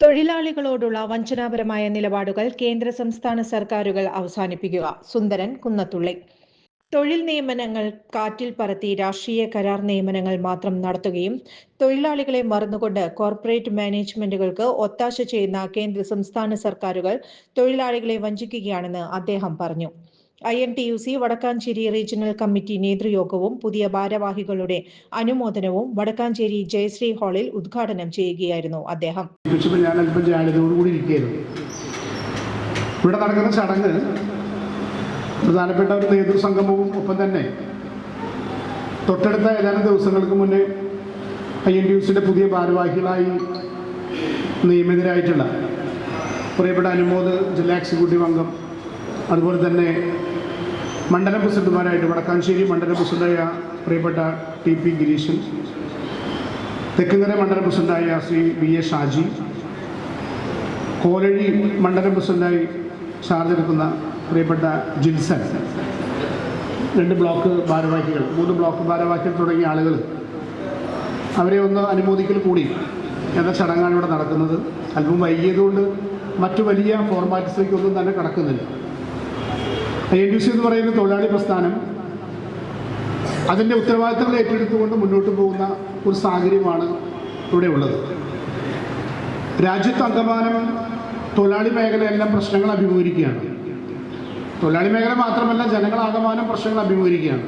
തൊഴിലാളികളോടുള്ള വഞ്ചനാപരമായ നിലപാടുകൾ കേന്ദ്ര സംസ്ഥാന സർക്കാരുകൾ അവസാനിപ്പിക്കുക. സുന്ദരൻ കുന്നത്തുള്ളി. തൊഴിൽ നിയമനങ്ങൾ കാറ്റിൽ പറത്തി രാഷ്ട്രീയ കരാർ നിയമനങ്ങൾ മാത്രം നടത്തുകയും തൊഴിലാളികളെ മറന്നുകൊണ്ട് കോർപ്പറേറ്റ് മാനേജ്മെന്റുകൾക്ക് ഒത്താശ ചെയ്യുന്ന കേന്ദ്ര സംസ്ഥാന സർക്കാരുകൾ തൊഴിലാളികളെ വഞ്ചിക്കുകയാണെന്ന് അദ്ദേഹം പറഞ്ഞു. I N T U C Vadakkanchery regional committee നേതൃയോഗവും പുതിയ ഭാരവാഹികളുടെ അനുമോദനവും വടക്കാഞ്ചേരി ജയശ്രീ ഹാളിൽ ഉദ്ഘാടനം ചെയ്യുകയായിരുന്നു അദ്ദേഹം. ഞാൻ അല്പം ഇവിടെ നടക്കുന്ന ചടങ്ങ് പ്രധാനപ്പെട്ട ഒരു നേതൃസംഗമവും ഒപ്പം തന്നെ തൊട്ടടുത്ത ഏതാനും ദിവസങ്ങൾക്ക് മുന്നേ ഐ എൻ ടി യു സിയുടെ പുതിയ ഭാരവാഹികളായി നിയമിതരായിട്ടുള്ള പ്രിയപ്പെട്ട അനുമോദ് ജില്ലാ എക്സിക്യൂട്ടീവ് അംഗം അതുപോലെ തന്നെ മണ്ഡലം പ്രസിഡന്റുമാരായിട്ട് വടക്കാഞ്ചേരി മണ്ഡലം പ്രസിഡന്റായ പ്രിയപ്പെട്ട ടി പി ഗിരീശൻ തെക്കുംകര മണ്ഡലം പ്രസിഡന്റായ ശ്രീ വി എ ഷാജി കോലഴി മണ്ഡലം പ്രസിഡന്റായി ചാർജ് എടുക്കുന്ന പ്രിയപ്പെട്ട ജിൽസൻ രണ്ട് ബ്ലോക്ക് ഭാരവാഹികൾ മൂന്ന് ബ്ലോക്ക് ഭാരവാഹികൾ തുടങ്ങിയ ആളുകൾ അവരെ ഒന്ന് അനുമോദിക്കൽ കൂടി എന്ന ചടങ്ങാണ് ഇവിടെ നടക്കുന്നത്. അല്പം വൈകിയതുകൊണ്ട് മറ്റു വലിയ ഫോർമാറ്റ്സിലേക്കൊന്നും തന്നെ കടക്കുന്നില്ല. എൻ ഡി സി എന്ന് പറയുന്ന തൊഴിലാളി പ്രസ്ഥാനം അതിന്റെ ഉത്തരവാദിത്തങ്ങൾ ഏറ്റെടുത്തുകൊണ്ട് മുന്നോട്ട് പോകുന്ന ഒരു സാഹചര്യമാണ് ഇവിടെ ഉള്ളത്. രാജ്യത്ത് അന്തമാനം തൊഴിലാളി മേഖലയെല്ലാം പ്രശ്നങ്ങൾ അഭിമുഖീകരിക്കുകയാണ്. തൊഴിലാളി മേഖല മാത്രമല്ല ജനങ്ങളാകമാനം പ്രശ്നങ്ങൾ അഭിമുഖീകരിക്കുകയാണ്.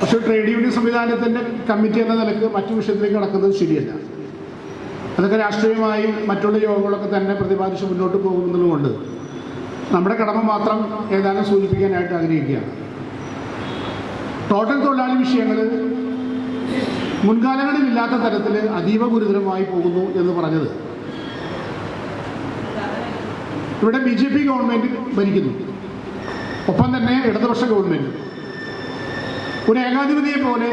പക്ഷേ ട്രേഡ് യൂണിയൻ സംവിധാനത്തിന്റെ കമ്മിറ്റി എന്ന നിലയ്ക്ക് മറ്റു വിഷയത്തിലേക്ക് കടക്കുന്നത് ശരിയല്ല. അതൊക്കെ രാഷ്ട്രീയമായും മറ്റുള്ള യോഗങ്ങളൊക്കെ തന്നെ പ്രതിപാദിച്ച് മുന്നോട്ട് പോകുന്നതുകൊണ്ട് നമ്മുടെ കടമ മാത്രം ഏതാനും സൂചിപ്പിക്കാനായിട്ട് ആഗ്രഹിക്കുകയാണ്. ടോട്ടൽ തൊഴിലാളി വിഷയങ്ങൾ മുൻകാലങ്ങളിലില്ലാത്ത തരത്തിൽ അതീവ ഗുരുതരമായി പോകുന്നു എന്ന് പറഞ്ഞത്. ഇവിടെ ബി ജെ പി ഗവൺമെന്റ് ഭരിക്കുന്നു. ഒപ്പം തന്നെ ഇടതുപക്ഷ ഗവൺമെന്റ് ഒരു ഏകാധിപതിയെ പോലെ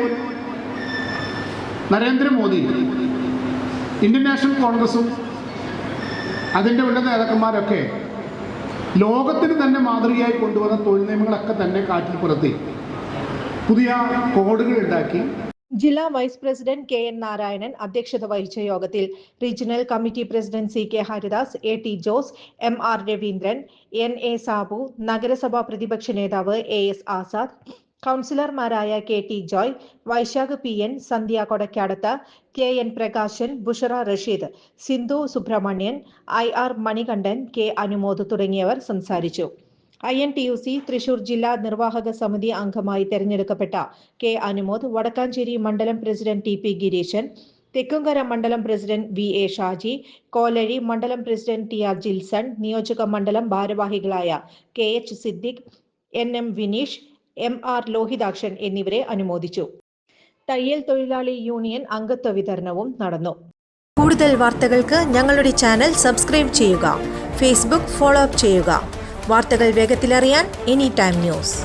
നരേന്ദ്രമോദി ഇന്ത്യൻ നാഷണൽ കോൺഗ്രസും അതിന്റെ ഉന്നത നേതാക്കന്മാരൊക്കെ ലോകത്തിന് തന്നെ മാതൃകയായി കൊണ്ടുവന്ന തൊഴിൽ നിയമങ്ങളൊക്കെ തന്നെ കാറ്റിൽ പുറത്തി. പുതിയ കോഡുകൾ ഉണ്ടാക്കി. ജില്ലാ vice president K N Narayanan അധ്യക്ഷത വഹിച്ച യോഗത്തിൽ regional committee president C K Haridas A T Jose M R Raveendran N A Sabu നഗരസഭാ പ്രതിപക്ഷ നേതാവ് എ എസ് ആസാദ് കൗൺസിലർമാരായ K T Joy Vaishakh P N Sandhya Kodakkadath K N Prakashan Bushara Rasheed Sindhu Subramanian I R Manikandan K Anumod തുടങ്ങിയവർ സംസാരിച്ചു. I N T U C Thrissur ജില്ലാ നിർവാഹക സമിതി അംഗമായി തെരഞ്ഞെടുക്കപ്പെട്ട കെ അനുമോദ് വടക്കാഞ്ചേരി മണ്ഡലം president T P Gireeshan Thekkumkara മണ്ഡലം president V A Shaji Kolazhy മണ്ഡലം പ്രസിഡന്റ് ടി ആർ ജിൽസൺ നിയോജക മണ്ഡലം ഭാരവാഹികളായ K H Siddique N M Vineesh M R Lohithakshan എന്നിവരെ അനുമോദിച്ചു. തയ്യൽ തൊഴിലാളി യൂണിയൻ അംഗത്വ വിതരണവും നടന്നു. കൂടുതൽ വാർത്തകൾക്ക് ഞങ്ങളുടെ ചാനൽ സബ്സ്ക്രൈബ് ചെയ്യുക ഫേസ്ബുക്ക് ഫോളോ അപ്പ് ചെയ്യുക. വാർത്തകൾ വേഗത്തിലറിയാൻ എനി ടൈം ന്യൂസ്.